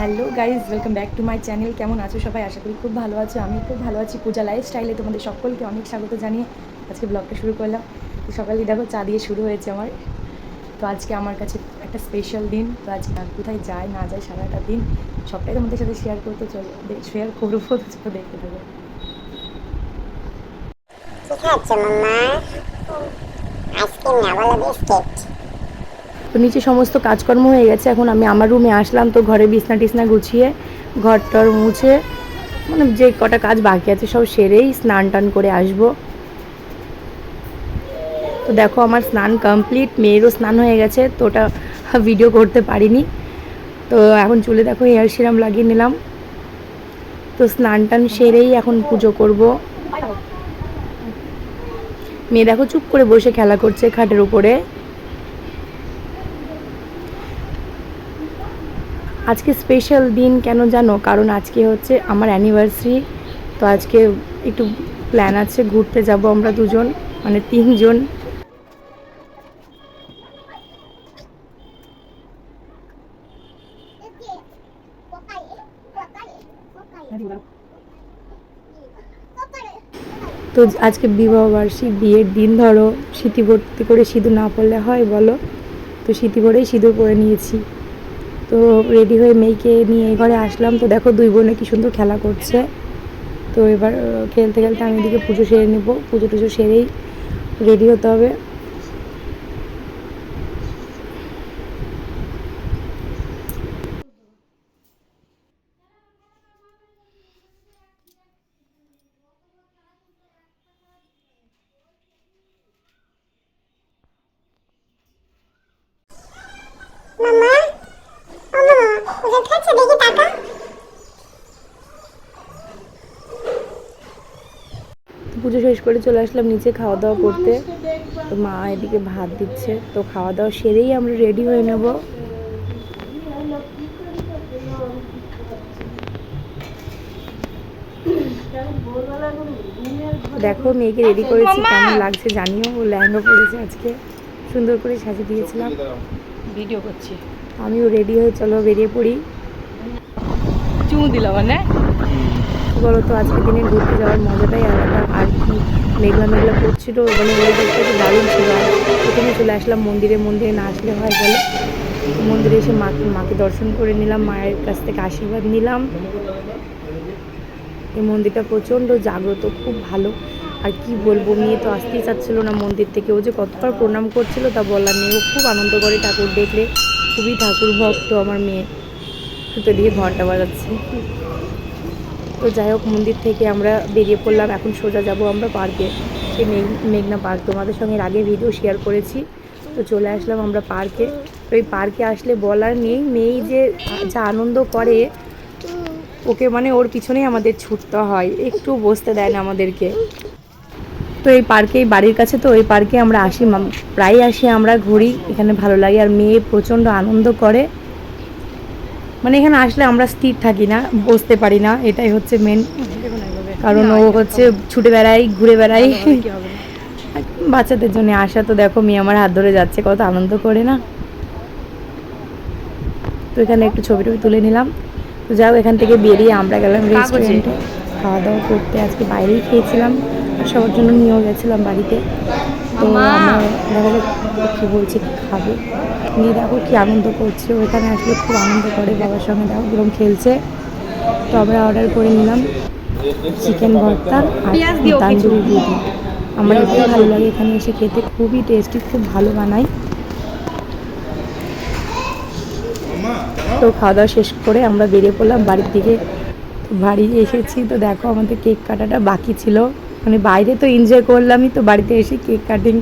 Hello guys welcome back to my channel কেমন আছো সবাই? আশা করি খুব ভালো আছো। আমি খুব ভালো আছি পূজা লাইফস্টাইলে তোমাদের সকলকে অনেক স্বাগত জানিয়ে আজকে ব্লগটা শুরু করলাম। তো সকালে দেখো চা দিয়ে শুরু হয়েছে আমার। তো আজকে আমার কাছে একটা স্পেশাল দিন। তো আজকে কোথায় যায়, না যায় সারাটা দিন, সবটাই তোমাদের সাথে শেয়ার করতে চলো শেয়ার করব, তো দেখতে থাকো। কি খাচ্ছ না বলো বিস্কিট? তো নিচে সমস্ত কাজকর্ম হয়ে গেছে। এখন আমি আমার রুমে আসলাম তো ঘরে বিছনা টিছনা গুছিয়ে, ঘর টর মুছে মানে যে কটা কাজ বাকি আছে সব সেরেই স্নান টান করে আসব। তো দেখো আমার স্নান কমপ্লিট, মেয়েরও স্নান হয়ে গেছে, তো ওটা ভিডিও করতে পারিনি। তো এখন চুলে দেখো হেয়ার সিরাম লাগিয়ে নিলাম। তো স্নান টান সেরেই এখন পুজো করব। মেয়ে দেখো চুপ করে বসে খেলা করছে খাটের উপরে। আজকে স্পেশাল দিন কেন জানো? কারণ আজকে হচ্ছে আমার অ্যানিভার্সারি তো আজকে একটু প্ল্যান আছে, ঘুরতে যাব আমরা দুজন মানে তিনজন। তো আজকে বিবাহবার্ষিক বিয়ের দিন ধরো স্মৃতি ভর্তি করে সিঁদুর না পড়লে হয় বলো? তো স্মৃতি ভরেই সিঁদুর পরে নিয়েছি। তো রেডি হয়ে মেয়েকে নিয়ে এই ঘরে আসলাম। তো দেখো দুই বোনে কি সুন্দর খেলা করছে। তো এবার খেলতে খেলতে আমি এদিকে পুজো সেরে নেব। পুজো টুজো সেরেই রেডি হতে হবে। পুজো শেষ করে চলে আসলাম নিচে খাওয়া দাওয়া করতে। তো মা এদিকে ভাত দিচ্ছে তো খাওয়া দাওয়া সেরেই আমরা রেডি হয়ে নেব। দেখো মেয়েকে রেডি করেছি কেমন লাগছে জানিও ও লেহেঙ্গা পরেছে আজকে। সুন্দর করে সাজিয়ে দিয়েছিলাম। ভিডিও করছি। আমিও রেডি হয়ে চলো বেরিয়ে পড়ি। চুমু দিলাম মানে কি বলো তো আজকে দিনে ঘুরতে যাওয়ার মজাটাই আলাদা। আর কি মেঘলা মেঘলা করছিল মানে ওয়েদারটা তো দারুণ ছিল। আর এখানে চলে আসলাম মন্দিরে। মন্দিরে না আসলে হয় বলে মন্দিরে এসে মাকে মাকে দর্শন করে নিলাম, মায়ের কাছ থেকে আশীর্বাদ নিলাম। এই মন্দিরটা প্রচণ্ড জাগ্রত, খুব ভালো। আর কি বলব, মেয়ে তো আসতেই চাচ্ছিলো না মন্দির থেকে। ও যে কতবার প্রণাম করছিল তা বলার নেই। ও খুব আনন্দ করে ঠাকুর দেখলে। খুবই ঠাকুর ভক্ত আমার মেয়ে। তো দিয়ে ঘণ্টা বাজাচ্ছে। তো যাই হোক, মন্দির থেকে আমরা বেরিয়ে পড়লাম। এখন সোজা যাব আমরা পার্কে। সেই মেঘ- মেঘনা পার্ক। তোমাদের সঙ্গে আগে ভিডিও শেয়ার করেছি। তো চলে আসলাম আমরা পার্কে। তো এই পার্কে আসলে বলার নেই। মেয়ে যে যা আনন্দ করে, ওকে মানে ওর পিছনেই আমাদের ছুটতে হয়। একটু বসতে দেয় না আমাদেরকে। তো এই পার্কে বাড়ির কাছে তো এই পার্কে আমরা আসি। প্রায় আসি আমরা ঘুরি। এখানে ভালো লাগে। আর মেয়ে প্রচণ্ড আনন্দ করে। মানে এখানে আসলে আমরা স্থির থাকি না বসতে পারি না এটাই হচ্ছে মেন কারণ ও হচ্ছে ছুটে বেড়াই ঘুরে বেড়াই বাচ্চাদের জন্য আসা তো দেখো মেয়ে আমার হাত ধরে যাচ্ছে কত আনন্দ করে না। তো এখানে একটু ছবি টবি তুলে নিলাম। তো যাও এখান থেকে বেরিয়ে আমরা গেলাম রেস্টুরেন্টে খাওয়া দাওয়া করতে আজকে বাইরেই খেয়েছিলাম আর সবার জন্য নিয়েও গেছিলাম বাড়িতে। তো। আমার দেখা কী বলছে কি খাবে? নিয়ে দেখো কি আনন্দ করছে। ওখানে আসলে খুব আনন্দ করে বাবার সঙ্গে। দেখো কিরম খেলছে। তো আমরা অর্ডার করে নিলাম। চিকেন ভর্তা আর তান্দুরি রুটি আমার এটাই ভালো লাগে এখানে এসে খেতে। খুবই টেস্টি খুব ভালো বানাই তো খাওয়া দাওয়া শেষ করে আমরা বেরিয়ে পড়লাম। বাড়ির দিকে তো বাড়ি এসেছি। তো দেখো আমাদের কেক কাটাটা বাকি ছিল। মানে বাইরে তো এনজয় করলামই তো, বাড়িতে এসে কেক কাটিং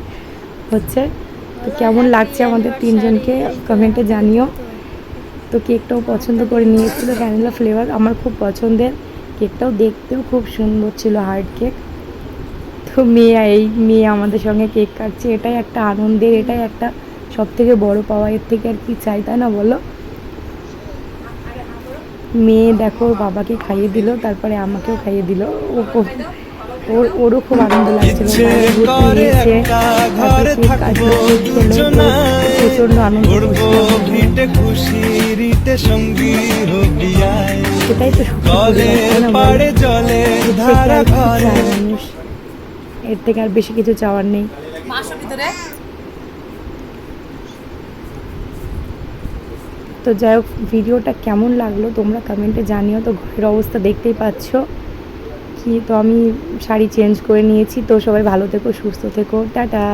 হচ্ছে। তো কেমন লাগছে আমাদের তিনজনকে? কমেন্টে জানিও। তো কেকটাও পছন্দ করে নিয়ে এসেছিল ভ্যানিলা ফ্লেভার আমার খুব পছন্দের। কেকটাও দেখতেও খুব সুন্দর ছিল হার্ড কেক তো মেয়ে এই, মেয়ে আমাদের সঙ্গে কেক কাটছে, এটাই একটা আনন্দের, এটাই একটা সব থেকে বড় পাওয়া। এর থেকে আর কি চাই, তাই না বলো? মেয়ে দেখো, বাবাকে খাইয়ে দিল, তারপরে আমাকেও খাইয়ে দিল। ও ওর ওরও খুব আনন্দ লাগছিল। আনন্দ তো এর থেকে আর কি ঘরে। চায় মানুষ? এর থেকে আর বেশি কিছু চাওয়ার নেই। তো যাই হোক ভিডিওটা কেমন লাগল তোমরা কমেন্টে জানিও। তো ঘরের অবস্থা দেখতেই পাচ্ছ। তো আমি শাড়ি চেঞ্জ করে নিয়েছি। তো সবাই ভালো থেকো সুস্থ থেকো টাটা।